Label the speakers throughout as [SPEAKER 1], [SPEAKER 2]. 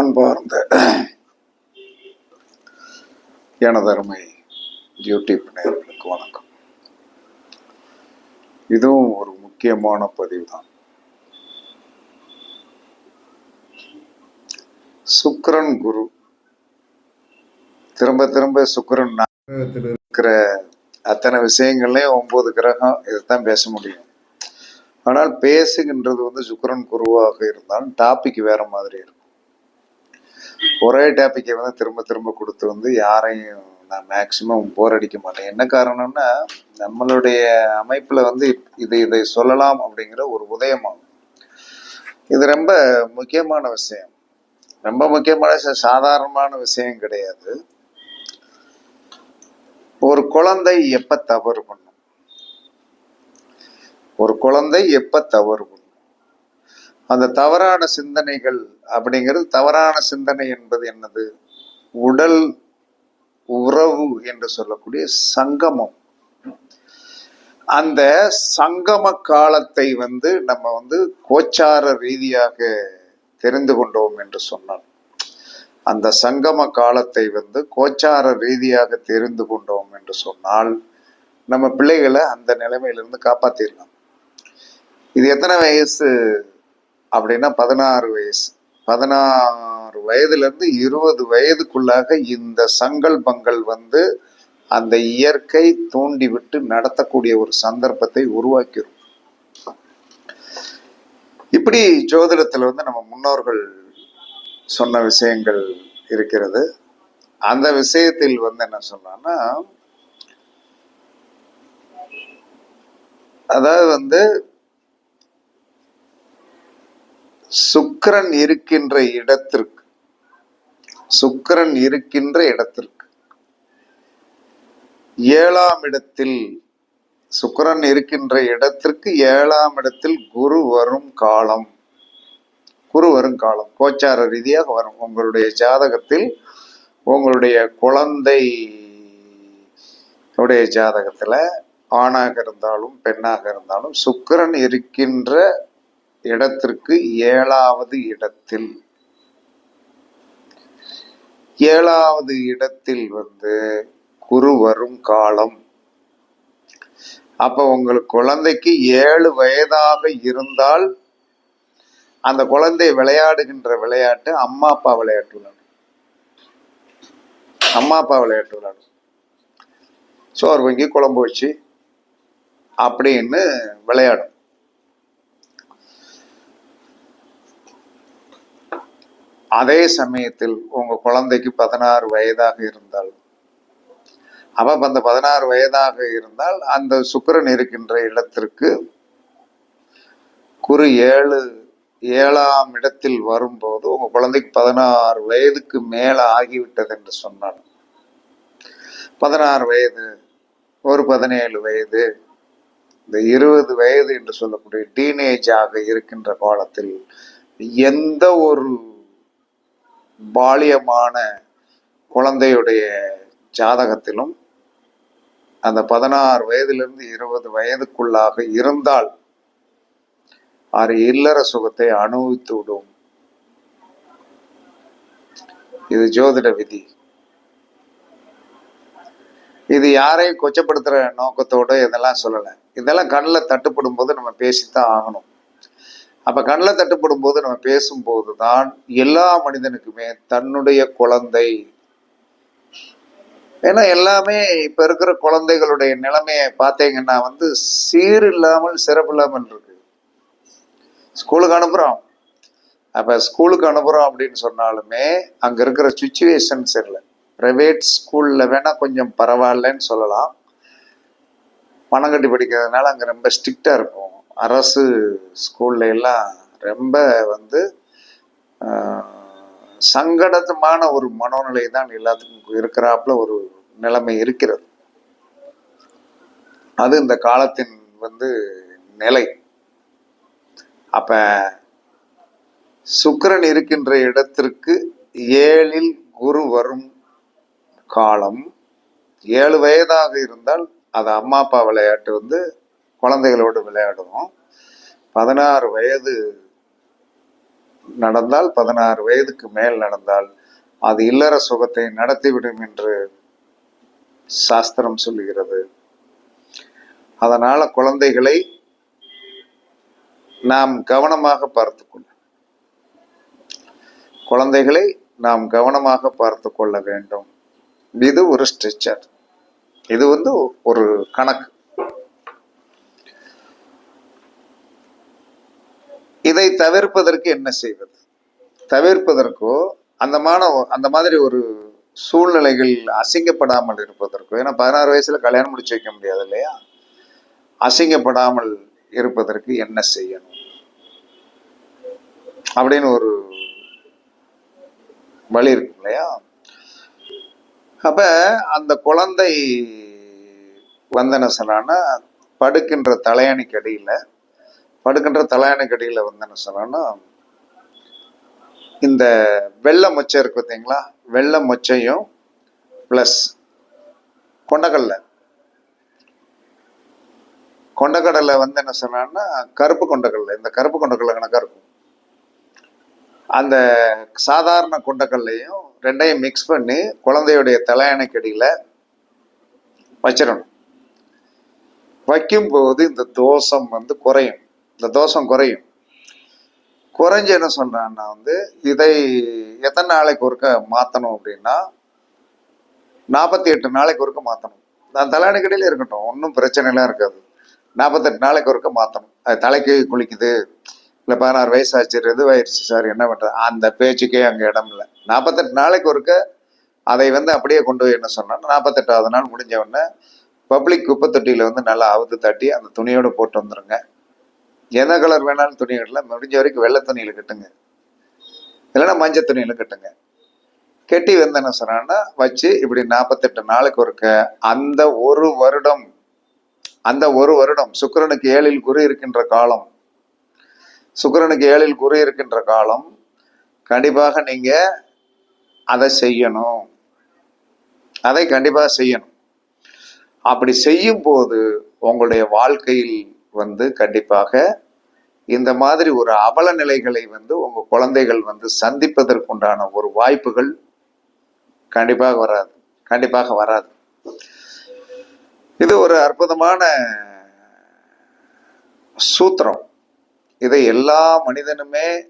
[SPEAKER 1] அன்பார்ந்த எனதருமை யூடியூப் நேர்களுக்கு வணக்கம். இதுவும் ஒரு முக்கியமான பதிவு தான் சுக்கரன் குரு. திரும்ப திரும்ப சுக்கரன் நாகத்தில் இருக்கிற அத்தனை விஷயங்கள்லையும் ஒன்பது கிரகம் இதைத்தான் பேச முடியும். ஆனால் பேசுகின்றது வந்து சுக்கரன் குருவாக இருந்தாலும் டாபிக் வேற மாதிரி இருக்கும். ஒரே டாப்பிக்கை வந்து திரும்ப திரும்ப கொடுத்து வந்து யாரையும் நான் மேக்சிமம் போர் அடிக்க மாட்டேன். என்ன காரணம்னா நம்மளுடைய அமைப்பில் வந்து இது இதை சொல்லலாம் அப்படிங்கிற ஒரு உதயமாகும். இது ரொம்ப முக்கியமான விஷயம். ரொம்ப முக்கியமான விஷயம் சாதாரணமான விஷயம் கிடையாது. ஒரு குழந்தை எப்ப தவறு பண்ணும்? ஒரு குழந்தை எப்ப தவறு பண்ணும்? அந்த தவறான சிந்தனைகள் அப்படிங்கிறது தவறான சிந்தனை என்பது என்னது? உடல் உறவு என்று சொல்லக்கூடிய சங்கமம். அந்த சங்கம காலத்தை வந்து நம்ம வந்து கோச்சார ரீதியாக தெரிந்து கொண்டோம் என்று சொன்னார் அந்த சங்கம காலத்தை வந்து கோச்சார ரீதியாக தெரிந்து கொண்டோம் என்று சொன்னால் நம்ம பிள்ளைகளை அந்த நிலைமையிலிருந்து காப்பாத்திடலாம். இது எத்தனை வயசு? அப்படின்னா பதினாறு வயசு. பதினாறு வயதுல இருந்து இருபது வயதுக்குள்ளாக இந்த சங்கல்பங்கள் வந்து அந்த இயற்கை தூண்டிவிட்டு நடத்தக்கூடிய ஒரு சந்தர்ப்பத்தை உருவாக்கிடும் இப்படி ஜோதிடத்தில் வந்து நம்ம முன்னோர்கள் சொன்ன விஷயங்கள் இருக்கிறது. அந்த விஷயத்தில் வந்து என்ன சொன்னான்னா அதாவது வந்து சுக்கரன் இருக்கின்ற இடத்திற்கு. சுக்கிரன் இருக்கின்ற இடத்திற்கு. ஏழாம் இடத்தில் சுக்கரன் இருக்கின்ற இடத்திற்கு ஏழாம் இடத்தில் குரு வரும் காலம். குரு வரும் காலம். கோச்சார ரீதியாக வரும். உங்களுடைய ஜாதகத்தில் உங்களுடைய குழந்தை உடைய ஜாதகத்துல ஆணாக இருந்தாலும் பெண்ணாக இருந்தாலும் சுக்கிரன் இருக்கின்ற இடத்திற்கு ஏழாவது இடத்தில். ஏழாவது இடத்தில் வந்து குரு வரும் காலம். அப்ப உங்களுக்கு குழந்தைக்கு ஏழு வயதாக இருந்தால் அந்த குழந்தை விளையாடுகின்ற விளையாட்டு அம்மா அப்பா விளையாட்டு விளையாடும் அம்மா அப்பா விளையாட்டு விளையாடும் சோறு வங்கி குழம்பு வச்சு அப்படின்னு விளையாடும். அதே சமயத்தில் உங்க குழந்தைக்கு பதினாறு வயதாக இருந்தால் அப்ப அந்த பதினாறு வயதாக இருந்தால் அந்த சுக்கிரன் இருக்கின்ற இடத்திற்கு குரு ஏழு ஏழாம் இடத்தில் வரும்போது உங்க குழந்தைக்கு பதினாறு வயதுக்கு மேல ஆகிவிட்டது என்று சொன்னார் பதினாறு வயது ஒரு பதினேழு வயது இந்த இருபது வயது என்று சொல்லக்கூடிய டீனேஜாக இருக்கின்ற காலத்தில் எந்த ஒரு பாலியமான குழந்தையுடைய ஜாதகத்திலும் அந்த பதினாறு வயதிலிருந்து இருபது வயதுக்குள்ளாக இருந்தால் அது இல்லற சுகத்தை அனுபவித்து விடும். இது ஜோதிட விதி. இது யாரையும் கொச்சப்படுத்துற நோக்கத்தோடு இதெல்லாம் சொல்லலை. இதெல்லாம் கண்ணில் தட்டுப்படும் போது நம்ம பேசித்தான் ஆகணும். அப்ப கண்ணில் தட்டுப்படும் போது நம்ம பேசும்போது தான் எல்லா மனிதனுக்குமே தன்னுடைய குழந்தை. ஏன்னா எல்லாமே இப்ப இருக்கிற குழந்தைகளுடைய நிலைமையை பார்த்தீங்கன்னா வந்து சீர் இல்லாமல் சிறப்பு இல்லாமல் இருக்கு. ஸ்கூலுக்கு அனுப்புறோம். அப்ப ஸ்கூலுக்கு அனுப்புறோம் அப்படின்னு சொன்னாலுமே அங்க இருக்கிற சுச்சுவேஷன் சரியில்லை பிரைவேட் ஸ்கூல்ல வேணா கொஞ்சம் பரவாயில்லன்னு சொல்லலாம். பணம் கட்டி படிக்கிறதுனால அங்க ரொம்ப ஸ்ட்ரிக்டா இருக்கும். அரசு ஸ்கூல்ல எல்லாம் ரொம்ப வந்து சங்கடமான ஒரு மனோநிலை தான் எல்லாத்துக்கும் இருக்கிறாப்புல ஒரு நிலைமை இருக்கிறது. அது இந்த காலத்தின் வந்து நிலை. அப்ப சுக்கிரன் இருக்கின்ற இடத்திற்கு ஏழில் குரு வரும் காலம் ஏழு வயதாக இருந்தால் அது அம்மா அப்பா விளையாட்டு வந்து குழந்தைகளோடு விளையாடுவோம். பதினாறு வயது நடந்தால் பதினாறு வயதுக்கு மேல் நடந்தால் அது இல்லற சுகத்தை நடத்திவிடும் என்று சாஸ்திரம் சொல்லுகிறது. அதனால குழந்தைகளை நாம் கவனமாக பார்த்துக்கொள்ள குழந்தைகளை நாம் கவனமாக பார்த்து கொள்ள வேண்டும். இது ஒரு ஸ்ட்ரிச்சர் இது வந்து ஒரு கணக்கு. இதை தவிர்ப்பதற்கு என்ன செய்வது? தவிர்ப்பதற்கோ அந்த மான அந்த மாதிரி ஒரு சூழ்நிலைகள் அசிங்கப்படாமல் இருப்பதற்கோ ஏன்னா பதினாறு வயசுல கல்யாணம் முடிச்சு வைக்க முடியாது இல்லையா? அசிங்கப்படாமல் இருப்பதற்கு என்ன செய்யணும்? அப்படின்னு ஒரு வழி இருக்கு இல்லையா? அப்ப அந்த குழந்தை வந்தன சொன்னான்னா படுக்கின்ற தலையணிக்கு அடியில படுக்கின்ற தலையணைக்கடியில் வந்து என்ன சொன்னான்னா இந்த வெள்ளை மொச்சை இருக்கு பார்த்தீங்களா? வெள்ளை மொச்சையும் ப்ளஸ் கொண்டக்கடலை. கொண்டக்கடலை வந்து என்ன சொன்னான்னா கருப்பு கொண்டக்கடலை. இந்த கருப்பு கொண்டக்கடலை கணக்காக இருக்கும். அந்த சாதாரண கொண்டக்கடலையும் ரெண்டையும் மிக்ஸ் பண்ணி குழந்தையுடைய தலையணைக்கடியில் வச்சிடணும். வைக்கும்போது இந்த தோஷம் வந்து குறையும். இந்த தோஷம் குறையும். குறைஞ்சு என்ன சொல்றான்னா வந்து இதை எத்தனை நாளைக்கு ஒருக்க மாற்றணும் அப்படின்னா நாற்பத்தி எட்டு நாளைக்கு ஒருக்க மாற்றணும் அந்த தலையணைக்கடியில இருக்கட்டும் ஒன்றும் பிரச்சனைலாம் இருக்காது. நாற்பத்தெட்டு நாளைக்கு ஒருக்க மாற்றணும் அது தலைக்கு குளிக்குது இல்லை பதினாறு வயசு ஆச்சு இதுவாயிருச்சு சார் என்ன பண்ணுறது அந்த பேச்சுக்கே அங்கே இடம் இல்லை. நாற்பத்தெட்டு நாளைக்கு ஒருக்க அதை வந்து அப்படியே கொண்டு போய் என்ன சொன்னா நாற்பத்தெட்டாவது நாள் முடிஞ்ச உடனே பப்ளிக் குப்பை தொட்டியில் வந்து நல்லா அவுத்து தட்டி அந்த துணியோடு போட்டு வந்துருங்க. எந்த கலர் வேணாலும் துணி கட்டலாம். முடிஞ்ச வரைக்கும் வெள்ளை துணியில் கட்டுங்க. இல்லைன்னா மஞ்சள் துணியில் கட்டுங்க. கெட்டி வந்து என்ன சொன்னான்னா வச்சு இப்படி நாற்பத்தெட்டு நாளுக்கு ஒருக்க அந்த ஒரு வருடம் அந்த ஒரு வருடம் சுக்கிரனுக்கு ஏழில் குறி இருக்கின்ற காலம் சுக்கரனுக்கு ஏழில் குறி இருக்கின்ற காலம் கண்டிப்பாக நீங்கள் அதை செய்யணும். அதை கண்டிப்பாக செய்யணும். அப்படி செய்யும் போது உங்களுடைய வாழ்க்கையில் வந்து கண்டிப்பாக இந்த மாதிரி ஒரு அவல நிலைகளை வந்து உங்க குழந்தைகள் வந்து சந்திப்பதற்குண்டான ஒரு வாய்ப்புகள் கண்டிப்பாக வராது. கண்டிப்பாக வராது. இது ஒரு அற்புதமான சூத்திரம். இதை எல்லா மனிதனுமே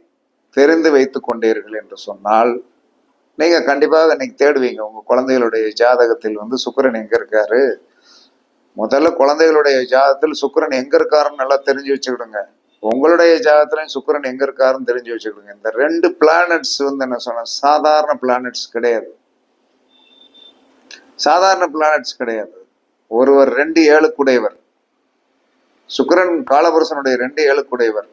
[SPEAKER 1] தெரிந்து வைத்து கொண்டீர்கள் என்று சொன்னால் நீங்க கண்டிப்பாக இன்னைக்கு தேடுவீங்க? உங்க குழந்தைகளுடைய ஜாதகத்தில் வந்து சுக்கரன் எங்க இருக்காரு? முதல்ல குழந்தைகளுடைய ஜாதத்தில் சுக்கிரன் எங்க இருக்காருன்னு நல்லா தெரிஞ்சு வச்சுக்கிடுங்க. உங்களுடைய ஜாதகத்திலையும் சுக்கிரன் எங்க இருக்காருன்னு தெரிஞ்சு வச்சுக்கிடுங்க. இந்த ரெண்டு பிளானட்ஸ் வந்து என்ன சொன்ன சாதாரண பிளானட்ஸ் கிடையாது. சாதாரண பிளானட்ஸ் கிடையாது. ஒருவர் ரெண்டு ஏழுக்குடையவர். சுக்கரன் காலபுருஷனுடைய ரெண்டு ஏழுக்குடையவர்.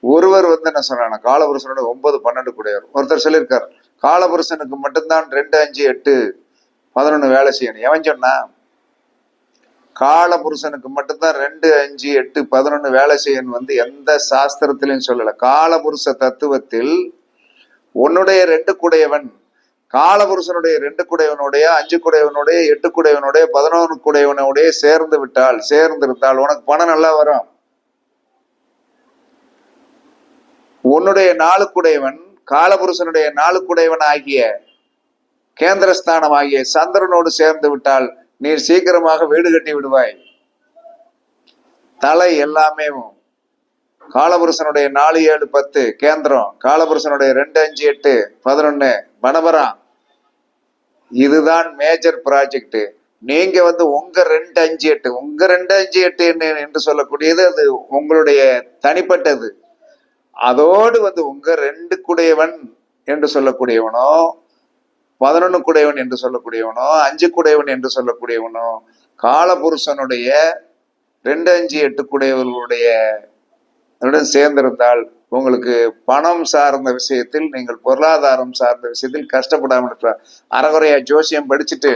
[SPEAKER 1] ஒருவர் வந்து என்ன சொன்னாங்க காலபுருஷனுடைய ஒன்பது பன்னெண்டு கூடையவர் ஒருத்தர் சொல்லியிருக்கார் காலபுருஷனுக்கு மட்டும்தான் ரெண்டு அஞ்சு எட்டு பதினொன்று வேலை செய்யணும். எவன் கால காலபுருஷனுக்கு மட்டும்தான் ரெண்டு அஞ்சு எட்டு பதினொன்று வேலை செய்யணும் வந்து எந்த சாஸ்திரத்திலையும் சொல்லல. காலபுருஷ தத்துவத்தில் உன்னுடைய ரெண்டு குடையவன் காலபுருஷனுடைய ரெண்டு குடையவனுடைய அஞ்சு குடையவனுடைய எட்டு குடையவனுடைய பதினொன்று குடையவனுடைய சேர்ந்து விட்டால் சேர்ந்து இருந்தால் உனக்கு பணம் நல்லா வரும். உன்னுடைய நாளுக்குடையவன் காலபுருஷனுடைய நாளுக்குடையவன் ஆகிய கேந்திரஸ்தானம் ஆகிய சந்திரனோடு சேர்ந்து விட்டால் நீர் சீக்கிரமாக வீடு கட்டி விடுவாய். தலை எல்லாமே காலபுருஷனுடைய நாலு ஏழு பத்து கேந்திரம். காலபுருஷனுடைய ரெண்டு அஞ்சு எட்டு பதினொன்னு பனபரம் இதுதான் மேஜர் ப்ராஜெக்ட் நீங்க வந்து உங்க ரெண்டு அஞ்சு எட்டு உங்க ரெண்டு அஞ்சு எட்டு என்ன என்று சொல்லக்கூடியது அது உங்களுடைய தனிப்பட்டது. அதோடு வந்து உங்க ரெண்டுக்குடையவன் என்று சொல்லக்கூடியவனோ பதினொன்னு குடையவன் என்று சொல்லக்கூடியவனோ அஞ்சு குடையவன் என்று சொல்லக்கூடியவனோ காலபுருஷனுடைய ரெண்டு அஞ்சு எட்டு குடையவர்களுடைய உடன் சேர்ந்திருந்தால் உங்களுக்கு பணம் சார்ந்த விஷயத்தில் நீங்கள் பொருளாதாரம் சார்ந்த விஷயத்தில் கஷ்டப்படாமல் இருக்கலாம். அறகுறையா ஜோசியம் படிச்சுட்டு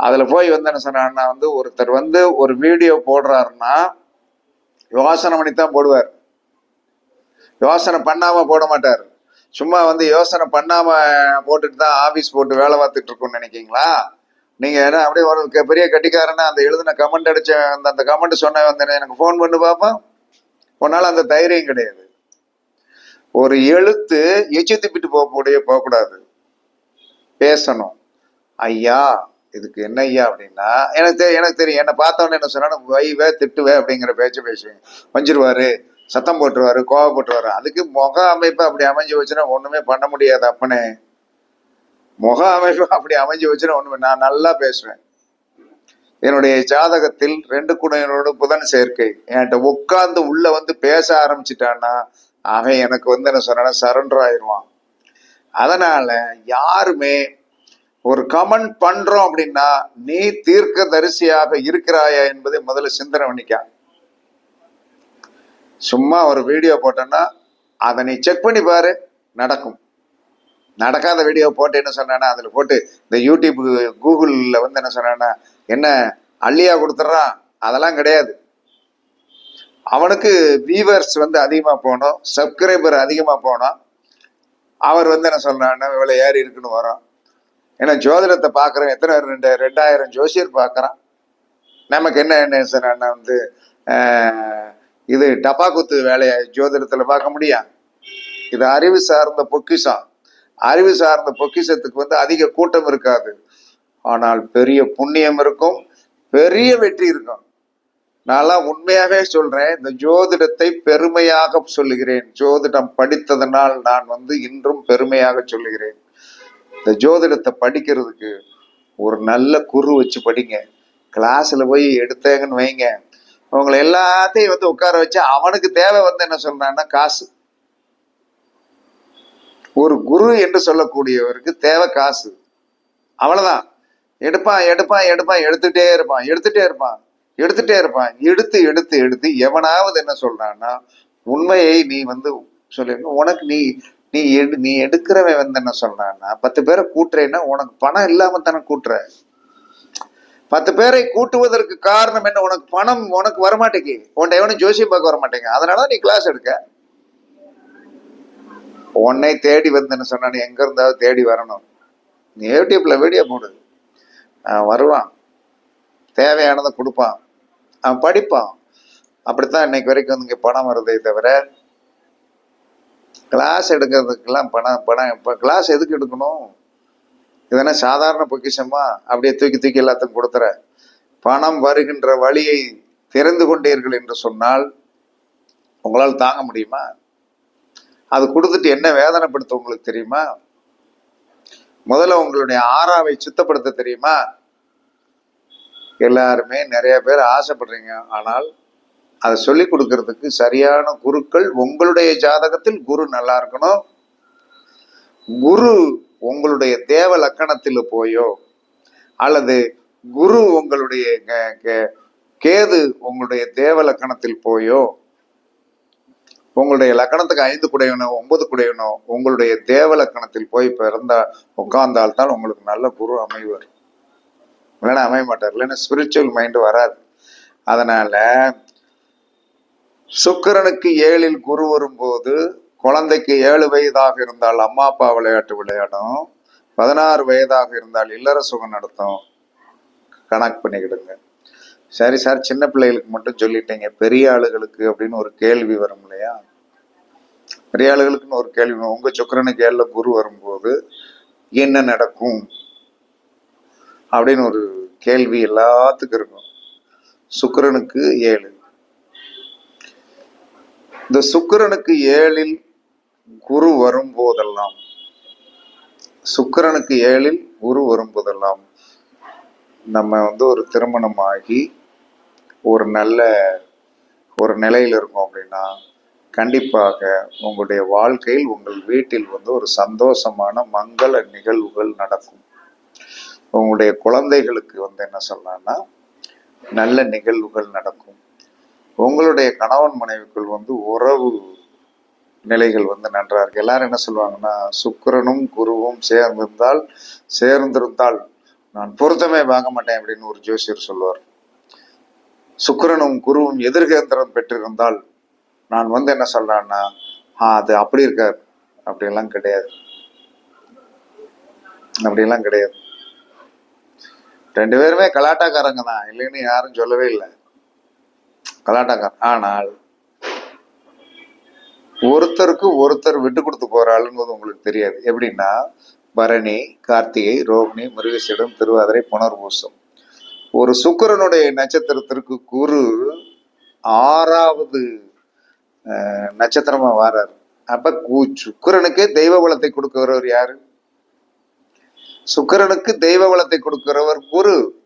[SPEAKER 1] அதுல போய் வந்து என்ன சொன்னான்னா வந்து ஒருத்தர் வந்து ஒரு வீடியோ போடுறாருன்னா யோசனை பண்ணி தான் போடுவார். யோசனை பண்ணாம போட மாட்டார். சும்மா வந்து யோசனை பண்ணாம போட்டுட்டு தான் ஆபீஸ் போட்டு வேலை பார்த்துட்டு இருக்கோம்னு நினைக்கீங்களா நீங்க ஏன்னா அப்படியே ஒரு பெரிய கட்டிக்காரனா அந்த எழுதின கமெண்ட் அடிச்ச அந்த அந்த கமெண்ட் சொன்ன வந்து எனக்கு ஃபோன் பண்ணி பார்ப்போம் உன்னால அந்த தைரியம் கிடையாது. ஒரு எழுத்து எச்சு திப்பிட்டு போக போகக்கூடாது. பேசணும். ஐயா இதுக்கு என்ன ஐயா அப்படின்னா எனக்கு எனக்கு தெரியும். என்னை பார்த்தவொடனே என்ன சொன்னாலும் வைவே திட்டுவே அப்படிங்கிற பேச்சு பேசுவேன். வஞ்சிருவாரு. சத்தம் போட்டுருவாரு கோவப்பட்டுருவாரு அதுக்கு முக அமைப்பு அப்படி அமைஞ்சு வச்சுன்னா ஒண்ணுமே பண்ண முடியாது அப்பனே. முக அமைப்பு அப்படி அமைஞ்சு வச்சுன்னா ஒண்ணுமே நான் நல்லா பேசுவேன். என்னுடைய ஜாதகத்தில் ரெண்டு குடையனோட புதன் சேர்க்கை. என்கிட்ட உட்கார்ந்து உள்ள வந்து பேச ஆரம்பிச்சிட்டான்னா அவன் எனக்கு வந்து என்ன சொன்னா சரண்டர் ஆயிடுவான் அதனால யாருமே ஒரு கமெண்ட் பண்றோம் அப்படின்னா நீ தீர்க்க தரிசியாக இருக்கிறாயா என்பதை முதல்ல சிந்தனை பண்ணிக்க. சும்மா ஒரு வீடியோ போட்டோன்னா அதை நீ செக் பண்ணி பாரு நடக்கும். நடக்காத வீடியோ போட்டு என்ன சொன்னானா அதில் போட்டு இந்த யூடியூப் கூகுளில் வந்து என்ன சொன்னானா என்ன அள்ளியா கொடுத்துட்றான் அதெல்லாம் கிடையாது. அவனுக்கு வியூவர்ஸ் வந்து அதிகமாக போகணும் சப்ஸ்கிரைபர் அதிகமாக போகணும் அவர் வந்து என்ன சொல்கிறான்னா இவ்வளோ ஏறி இருக்குன்னு வரோம். ஏன்னா ஜோதிடத்தை பார்க்குறோம் எத்தனை ரெண்டு ரெண்டாயிரம் ஜோசியர் பார்க்குறான். நமக்கு என்ன என்ன சொன்னான்னா வந்து இது இது டப்பாக்குத்து வேலையை ஜோதிடத்தில் பார்க்க முடியும் இது அறிவு சார்ந்த பொக்கிஷம். அறிவு சார்ந்த பொக்கிஷத்துக்கு வந்து அதிக கூட்டம் இருக்காது. ஆனால் பெரிய புண்ணியம் இருக்கும் பெரிய வெற்றி இருக்கும். நான்லாம் உண்மையாகவே சொல்றேன் இந்த ஜோதிடத்தை பெருமையாக சொல்லுகிறேன். ஜோதிடம் படித்ததனால் நான் வந்து இன்றும் பெருமையாக சொல்லுகிறேன். இந்த ஜோதிடத்தை படிக்கிறதுக்கு ஒரு நல்ல குரு வச்சு படிங்க. கிளாஸ்ல போய் எடுத்தேங்கன்னு வைங்க. அவங்களை எல்லாத்தையும் வந்து உட்கார வச்சு அவனுக்கு தேவை வந்து என்ன சொல்றான்னா காசு. ஒரு குரு என்று சொல்லக்கூடியவருக்கு தேவை காசு. அவ்வளவுதான். எடுப்பான் எடுப்பான் எடுப்பான் எடுத்துட்டே இருப்பான் எடுத்துட்டே இருப்பான் எடுத்துட்டே இருப்பான். எடுத்து எடுத்து எடுத்து எவனாவது என்ன சொல்றான்னா உண்மையை நீ வந்து சொல்லிடணும் உனக்கு நீ நீ எடு நீ எடுக்கிறவன் வந்து என்ன சொல்றான்னா பத்து பேரை கூட்டுறேன்னா உனக்கு பணம் இல்லாம தானே கூட்டுற. பத்து பேரை கூட்டுவதற்கு காரணம் என்ன? உனக்கு பணம் உனக்கு வரமாட்டேங்கி. உன்ட்ட எவனும் ஜோசியம் பார்க்க வரமாட்டேங்க. அதனால நீ கிளாஸ் எடுக்க. உன்னை தேடி வந்தேன்னு சொன்ன நீ எங்க இருந்தாவது தேடி வரணும். நீ யூடியூப்ல வீடியோ போடு. வருவான். தேவையானதை கொடுப்பான். அவன் படிப்பான். அப்படித்தான் இன்னைக்கு வரைக்கும் வந்து பணம் வருதே தவிர கிளாஸ் எடுக்கிறதுக்கெல்லாம் பணம் பணம் இப்போ கிளாஸ் எதுக்கு எடுக்கணும்? இதனால் சாதாரண பொக்கிஷமா? அப்படியே தூக்கி தூக்கி எல்லாத்துக்கும் கொடுத்துற பணம் வருகின்ற வழியை திறந்து கொண்டீர்கள் என்று சொன்னால் உங்களால் தாங்க முடியுமா? அது கொடுத்துட்டு என்ன வேதனைப்படுத்த உங்களுக்கு தெரியுமா? முதல்ல உங்களுடைய ஆறாவை சுத்தப்படுத்த தெரியுமா? எல்லாருமே நிறைய பேர் ஆசைப்படுறீங்க. ஆனால் அதை சொல்லி கொடுக்கறதுக்கு சரியான குருக்கள் உங்களுடைய ஜாதகத்தில் குரு நல்லா இருக்கணும். குரு உங்களுடைய தேவ லக்கணத்தில் போயோ அல்லது குரு உங்களுடைய கே- கேது உங்களுடைய தேவ லக்கணத்தில் போயோ உங்களுடைய லக்கணத்துக்கு ஐந்து குடையனோ ஒன்பது குடையனோ உங்களுடைய தேவ லக்கணத்தில் போய் பிறந்தா உட்கார்ந்தால்தான் உங்களுக்கு நல்ல குரு அமைவர். இல்லைன்னா அமைய மாட்டார். இல்லைன்னா ஸ்பிரிச்சுவல் மைண்டு வராது. அதனால சுக்கிரனுக்கு ஏழில் குரு வரும்போது குழந்தைக்கு ஏழு வயதாக இருந்தால் அம்மா அப்பா விளையாட்டு விளையாடும். பதினாறு வயதாக இருந்தால் இல்லற சுகம் நடத்தும். கணக்கு பண்ணிக்கிடுங்க. சரி சார் சின்ன பிள்ளைகளுக்கு மட்டும் சொல்லிட்டீங்க. பெரிய ஆளுகளுக்கு அப்படின்னு ஒரு கேள்வி வரும் இல்லையா? பெரிய ஆளுகளுக்குன்னு ஒரு கேள்வி வரும். உங்க சுக்கிரனுக்கு ஏழில் குரு வரும்போது என்ன நடக்கும்? அப்படின்னு ஒரு கேள்வி எல்லாத்துக்கும் இருக்கும். சுக்கிரனுக்கு ஏழு. இந்த சுக்கிரனுக்கு ஏழில் குரு வரும்போதெல்லாம். சுக்கிரனுக்கு ஏழில் குரு வரும்போதெல்லாம் நம்ம வந்து ஒரு திருமணம் ஆகி ஒரு நல்ல ஒரு நிலையில் இருக்கோம் அப்படின்னா கண்டிப்பாக உங்களுடைய வாழ்க்கையில் உங்கள் வீட்டில் வந்து ஒரு சந்தோஷமான மங்கள நிகழ்வுகள் நடக்கும். உங்களுடைய குழந்தைகளுக்கு வந்து என்ன சொல்லலாம்னா நல்ல நிகழ்வுகள் நடக்கும். உங்களுடைய கணவன் மனைவிக்குள் வந்து உறவு நிலைகள் வந்து நன்றாக இருக்கு எல்லாரும் என்ன சொல்லுவாங்கன்னா சுக்கரனும் குருவும் சேர்ந்திருந்தால் சேர்ந்திருந்தால் நான் பொருத்தமே வாங்க மாட்டேன் அப்படின்னு ஒரு ஜோசியர் சொல்லுவார். சுக்கரனும் குருவும் எதிர்கேந்திரம் பெற்றிருந்தால் நான் வந்து என்ன சொல்றேன்னா அது அப்படி இருக்காது. அப்படியெல்லாம் கிடையாது. அப்படியெல்லாம் கிடையாது. ரெண்டு பேருமே கலாட்டாக்காரங்க தான். இல்லைன்னு யாரும் சொல்லவே இல்லை. கலாட்டாக்காரன். ஆனால் ஒருத்தருக்கு ஒருத்தர் விட்டு கொடுத்து போறாளுங்கிறது உங்களுக்கு தெரியாது. எப்படின்னா பரணி கார்த்திகை ரோகிணி முருகேசிடம் திருவாதிரை புனர்பூசம். ஒரு சுக்கிரனுடைய நட்சத்திரத்திற்கு குரு ஆறாவது அஹ், நட்சத்திரமா வாராரு. அப்ப கு- சுக்கிரனுக்கே தெய்வ வளத்தை கொடுக்கிறவர் யாரு? சுக்கிரனுக்கு தெய்வ வளத்தை கொடுக்கிறவர் குரு.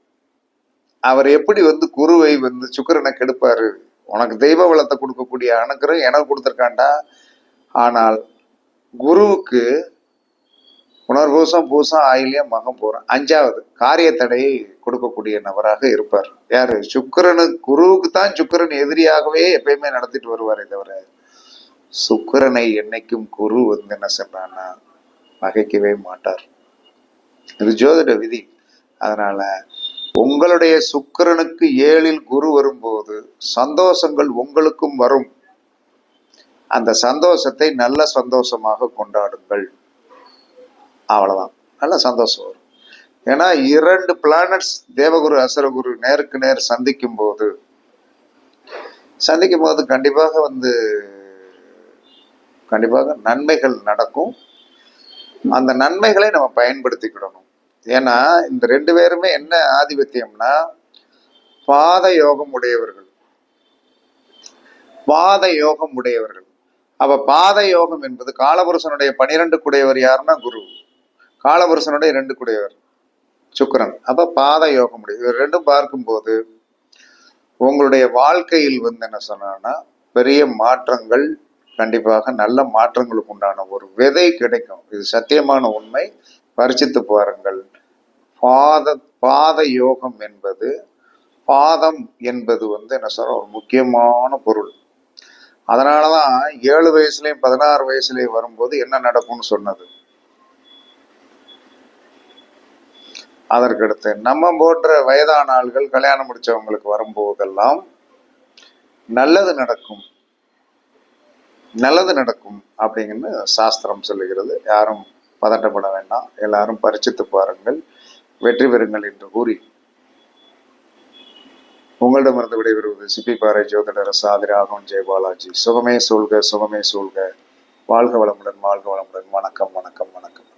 [SPEAKER 1] அவர் எப்படி வந்து குருவை வந்து சுக்கரனை கெடுப்பாரு? உனக்கு தெய்வ வளத்தை கொடுக்கக்கூடிய அணுக்கரும் எனக்கு கொடுத்துருக்காண்டா? ஆனால் குருவுக்கு புனர்பூசம் பூசம் ஆயிலியம் மகம் போகிறேன் அஞ்சாவது காரிய தடையை கொடுக்கக்கூடிய நபராக இருப்பார். யாரு? சுக்கிரனு குருவுக்கு தான் சுக்கிரன் எதிரியாகவே எப்பயுமே நடத்திட்டு வருவாரே தவிர சுக்கிரனை என்னைக்கும் குரு வந்து என்ன சொல்றான்னா மகைக்கவே மாட்டார். இது ஜோதிட விதி. அதனால உங்களுடைய சுக்கிரனுக்கு ஏழில் குரு வரும்போது சந்தோஷங்கள் உங்களுக்கும் வரும். அந்த சந்தோஷத்தை நல்ல சந்தோஷமாக கொண்டாடுங்கள். அவ்வளவுதான். நல்ல சந்தோஷம் வரும். ஏன்னா இரண்டு பிளானட்ஸ் தேவகுரு அசுரகுரு நேருக்கு நேர் சந்திக்கும் போது சந்திக்கும் போது கண்டிப்பாக வந்து கண்டிப்பாக நன்மைகள் நடக்கும். அந்த நன்மைகளை நம்ம பயன்படுத்திக்கிடணும். ஏன்னா இந்த ரெண்டு பேருமே என்ன ஆதிபத்தியம்னா பாத யோகம் உடையவர்கள். பாத யோகம் உடையவர்கள். அப்ப பாத யோகம் என்பது காலபுருஷனுடைய பனிரெண்டு குடையவர் யாருன்னா குரு. காலபுருஷனுடைய ரெண்டு குடையவர் சுக்கரன். அப்ப பாத யோகம் உடைய இவர் ரெண்டும் பார்க்கும்போது உங்களுடைய வாழ்க்கையில் வந்து என்ன சொன்னா பெரிய மாற்றங்கள் கண்டிப்பாக நல்ல மாற்றங்களுக்கு உண்டான ஒரு விதை கிடைக்கும். இது சத்தியமான உண்மை. பரிசித்து பாருங்கள். பாத பாத யோகம் என்பது பாதம் என்பது வந்து என்ன சொல்ற ஒரு முக்கியமான பொருள். அதனாலதான் ஏழு வயசுலயும் பதினாறு வயசுலயும் வரும்போது என்ன நடக்கும்னு சொன்னது. அதற்கடுத்து நம்ம போன்ற வயதான ஆள்கள் கல்யாணம் முடிச்சவங்களுக்கு வரும்போதெல்லாம் நல்லது நடக்கும். நல்லது நடக்கும் அப்படிங்கன்னு சாஸ்திரம் சொல்லுகிறது. யாரும் பதட்டப்பட வேண்டாம். எல்லாரும் பரிச்சித்து பாருங்கள். வெற்றி பெறுங்கள் என்று கூறி உங்களிடமிருந்து விடைபெறுவது சிப்பி பாறை ஜோதிடர் சாதிராகம் ஜெயபாலாஜி சுகமே சூழ்க சுகமே சூழ்க. வாழ்க வளமுடன் வாழ்க வளமுடன். வணக்கம் வணக்கம் வணக்கம்.